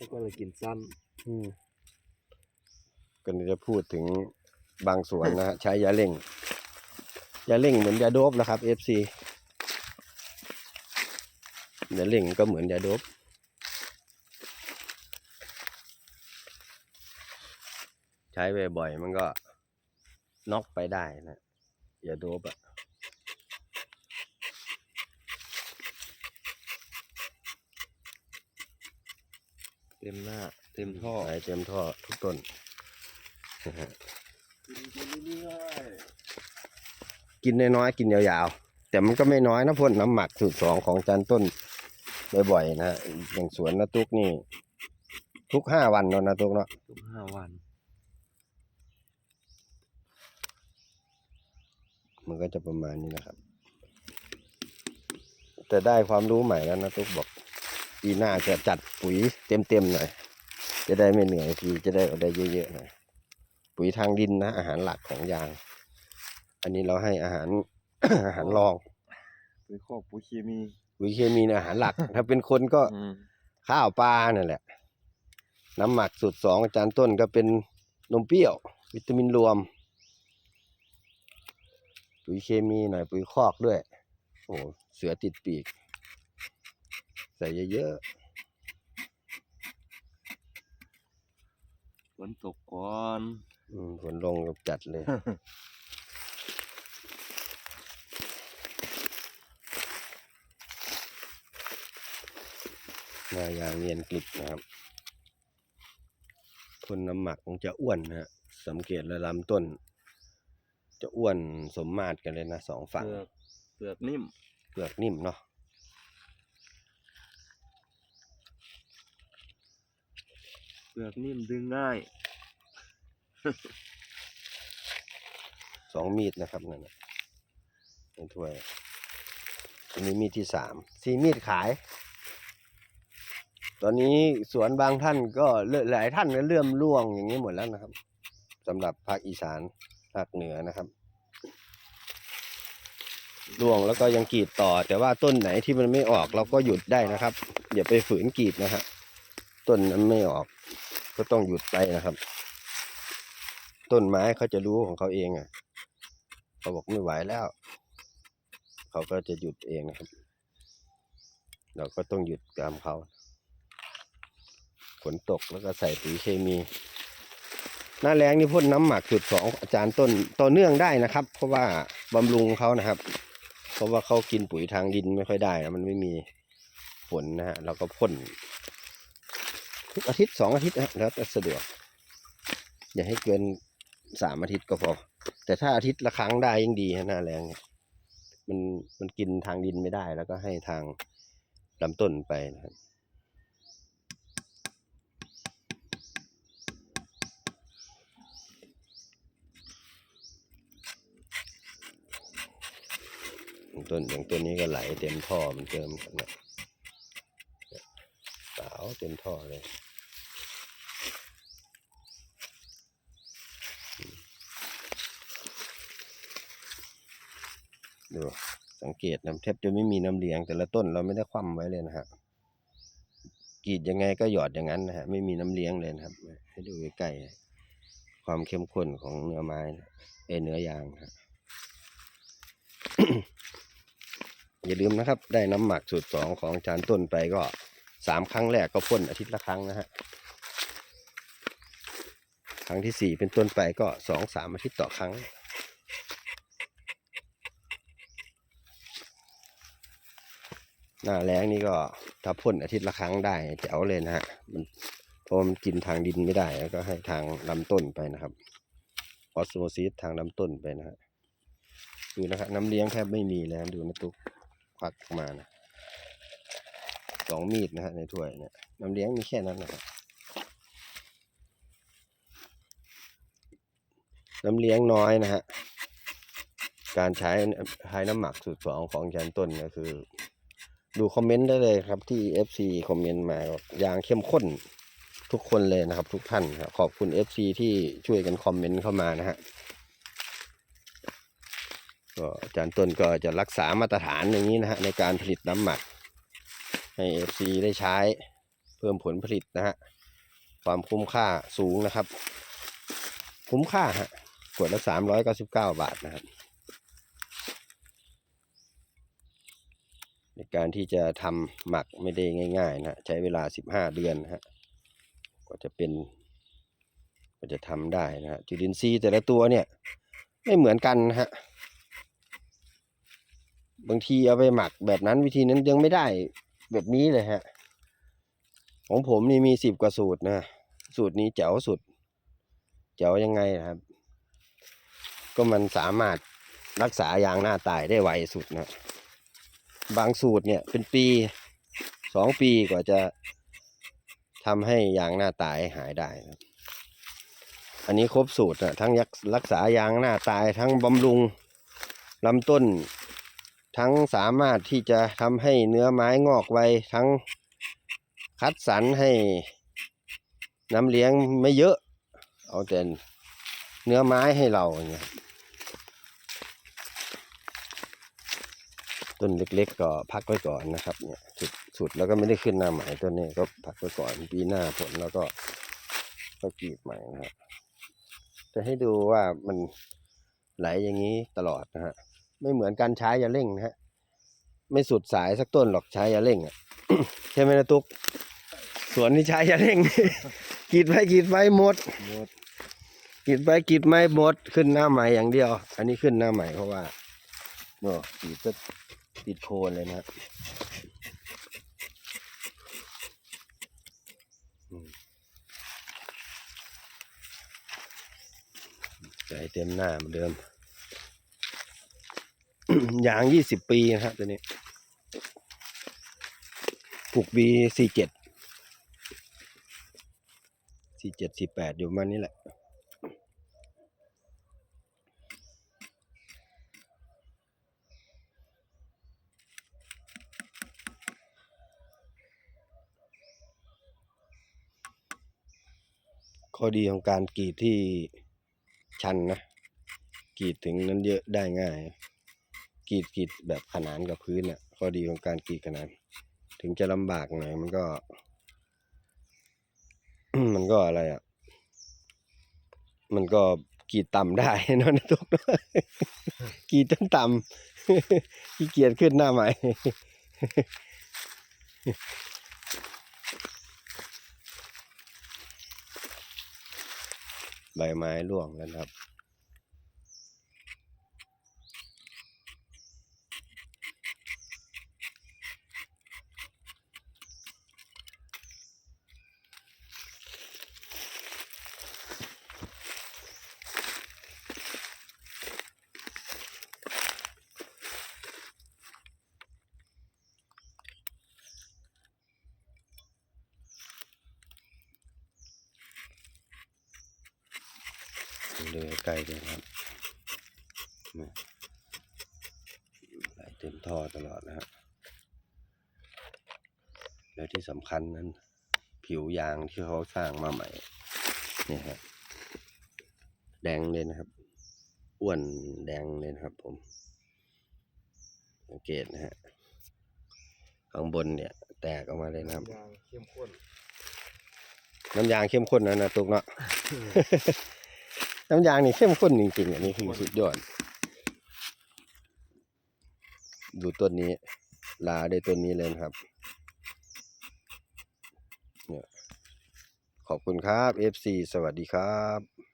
แล้วก็เลยกินสั้นอืมก็จะพูดถึงบางส่วนนะฮะ ใช้ยาเร่ง ยาเร่งเหมือนยาโดบนะครับ FC ยาเร่งก็เหมือนยาโดบใช้บ่อยๆมันก็น็อกไปได้นะยาโดบอะ ต็มหน้า เต็มท่อใช้เต็มท่อทุกต้นนะฮะกินเรื่อยกินน้อยๆกินยาวๆ แต่มันก็ไม่น้อยนะพ่นน้ำหมักสูตรสองของจานต้นบ่อยๆนะฮะอย่างสวนนาตุกนี่ ทุกห้าวันเนาะนาตุกเนาะๆทุกห้าวัน มันก็จะประมาณนี้นะครับ แต่ได้ความรู้ใหม่แล้วนาตุกบอก ปีหน้าจะจัดปุ๋ยเต็มๆหน่อย จะได้ไม่เหนื่อยทีจะได้เอาได้เยอะๆหน่อย ปุ๋ยทางดินนะ อาหารหลักของยาง อันนี้เราให้อาหาร อาหารรอง ปุ๋ยคอกปุ๋ยเคมี ปุ๋ยเคมีเนี่ยอาหารหลัก ถ้าเป็นคนก็อืมข้าวปลาเนี่ยแหละ น้ำหมักสูตรสองอาจารย์ต้นก็เป็นนมเปรี้ยว วิตามินรวม ปุ๋ยเคมีหน่อยปุ๋ยคอกด้วย โอ้เสือติดปีก ใส่เยอะฝนตกก่อนๆอืมฝนลงกับจัดเลยหน้ายางเนียนกลิบนะครับพ่นน้ำหมักคงจะอ้วนนะฮะสังเกตเลยลำต้น จะอ้วนสมมาตรกันเลยนะสองฝั่งเปลือกเปลือกนิ่ม เปลือกนิ่มเนาะ เปลือกนิ่มดึงง่าย สองมีดนะครับนั่นนะในถ้วยอันนี้มีดที่สามสี่มีดขาย ตอนนี้สวนบางท่านก็หลายท่านก็เริ่มร่วงอย่างนี้หมดแล้วนะครับสำหรับภาคอีสานภาคเหนือนะครับร่วงแล้วก็ยังกรีดต่อ แต่ว่าต้นไหนที่มันไม่ออกเราก็หยุดได้นะครับ อย่าไปฝืนกรีดนะฮะต้นนั้นไม่ออก ก็ต้องหยุดไปนะครับ ต้นไม้เขาจะรู้ของเขาเองอะ เขาบอกไม่ไหวแล้ว เขาก็จะหยุดเองนะครับ เราก็ต้องหยุดตามเขาฝนตกแล้วก็ใส่ปุ๋ยเคมี หน้าแรงนี่พ่นน้ำหมักจุดสองอาจารย์ต้นต่อเนื่องได้นะครับ เพราะว่าบำรุงเขานะครับ เพราะว่าเขากินปุ๋ยทางดินไม่ค่อยได้นะมันไม่มีฝนนะฮะเราก็พ่น ทุกอาทิตย์สองอาทิตย์นะแล้วแต่สะดวก อย่าให้เกินสามอาทิตย์ก็พอ แต่ถ้าอาทิตย์ละครั้งได้ยิ่งดีฮะหน้าแรงเนี่ยมันมันกินทางดินไม่ได้ แล้วก็ให้ทางลำต้นไปนะครับต้นอย่างต้นนี้ก็ไหลเต็มท่อมันเติมกันนะาวเต็มท่อเลยดูสังเกตนะแทบจะไม่มีน้ำเลี้ยง แต่ละต้นเราไม่ได้คว่ำไว้เลยนะฮะกรีดยังไงก็หยอดอย่างนั้นนะฮะไม่มีน้ำเลี้ยงเลยนะครับ ให้ดูใกล้ๆความเข้มข้นของเนื้อไม้นะเอเนื้อยางนะฮะอย่าลืมนะครับ ได้น้ำหมักสูตรสองของจานต้นไปก็ สามครั้งแรกก็พ่นอาทิตย์ละครั้งนะฮะครั้งที่สี่เป็นต้นไปก็สองสามอาทิตย์ต่อครั้งหน้าแล้งนี่ก็ถ้าพ่นอาทิตย์ละครั้งได้แจะเอาเลยนะฮะมันเพราะมันกินทางดินไม่ได้ แล้วก็ให้ทางลำต้นไปนะครับออสโมซิสทางลำต้นไปนะฮะดูนะครับน้ำเลี้ยงแทบไม่มีแล้วดูนะตุ๊กควักออกมานะ สองมีดนะฮะในถ้วยเนี่ยน้ำเลี้ยงมีแค่นั้นนะครับน้ำเลี้ยงน้อยนะฮะการใช้ใช้น้ำหมักสูตรสองของยันต้นก็คือ ดูคอมเมนต์ได้เลยครับที่ FC คอมเมนต์มาอกยางเข้มข้นทุกคนเลยนะครับ ทุกท่านครับขอบคุณ FC ที่ช่วยกันคอมเมนต์เข้ามานะฮะก็อาจารย์ต้นก็จะรักษามาตรฐานอย่างนี้นะฮะในการผลิตน้ำหมัก ให้ FC ได้ใช้เพิ่มผลผลิตนะฮะความคุ้มค่าสูงนะครับ คุ้มค่าฮะขวดละสามร้อยเก้าสิบเก้าบาทนะครับในการที่จะทำหมักไม่ได้ง่ายๆนะใช้เวลาสิบห้าเดือนนะฮะกว่าจะเป็นกว่าจะทำได้นะฮะจุลินทรีย์แต่ละตัวเนี่ย ไม่เหมือนกันนะฮะบางทีเอาไปหมักแบบนั้นวิธีนั้นยังไม่ได้ แบบนี้เลยฮะ ของผมนี่มีสิบกว่าสูตรนะ สูตรนี้แจ๋วสุด แจ๋วยังไงนะครับ ก็มันสามารถรักษายางหน้าตายได้ไวสุดนะ บางสูตรเนี่ยเป็นปีสองปีกว่าจะทำให้ยางหน้าตายหายได้นะอันนี้ครบสูตรนะทั้งรักษายางหน้าตายทั้งบำรุงลำต้น ทั้งสามารถที่จะทำให้เนื้อไม้งอกไวทั้งคัดสรรให้น้ำเลี้ยงไม่เยอะ เอาแต่เนื้อไม้ให้เราเงี้ยต้นเล็กๆก็พักไว้ก่อนนะครับเนี่ยสุดสุดแล้วก็ไม่ได้ขึ้นหน้าใหม่ต้นนี้ก็พักไว้ก่อนปีหน้าผลแล้วก็ก็กรีดใหม่นะครับจะให้ดูว่ามันไหลอย่างนี้ตลอดนะฮะ ไม่เหมือนการใช้ยาเร่งนะฮะ ไม่สุดสายสักต้นหรอกใช้ยาเร่งอะใช่ไหมนะตุ๊กสวนที่ใช้ยาเร่งกีดไปกีดไปหมดหมดกีดไปกีดไม่หมดขึ้นหน้าใหม่อย่างเดียว อันนี้ขึ้นหน้าใหม่เพราะว่าเนาะกีดก็ติดโคนเลยนะครับอืมใจเต็มหน้าเหมือนเดิม ยางยี่สิบปีนะครับตัวนี้ปลูกบีสี่เจ็ดสี่เจ็ดสี่แปดอยู่มันนี่แหละข้อดีของการกรีดที่ชันนะกรีดถึงนั้นเยอะได้ง่าย กรีดกรีดแบบขนานกับพื้นอะข้อดีของการกรีดขนาน ถึงจะลำบากหน่อยมันก็ มันก็อะไรอะ มันก็กรีดต่ำได้นอนทุกเนอะกรีดจนต่ำขี้เกียจขึ้นหน้าใหม่ใบไม้ร่วงแล้วครับ ดูใกล้ๆเลยครับนี่ไหลเต็มท่อตลอดนะครับแล้วที่สำคัญนั้น ผิวยางที่เขาสร้างมาใหม่เนี่ยครับแดงเลยนะครับ อ้วนแดงเลยนะครับผม สังเกตนะฮะข้างบนเนี่ย แตกออกมาเลยนะครับยางเข้มข้นน้ำยางเข้มข้นนะนะตุกเนาะ น้ำยางนี่เข้มข้นจริงๆ อันนี้คือสุดยอด ดูต้นนี้ลาได้ต้นนี้เลยนะครับเนี่ยขอบคุณครับ FC สวัสดีครับ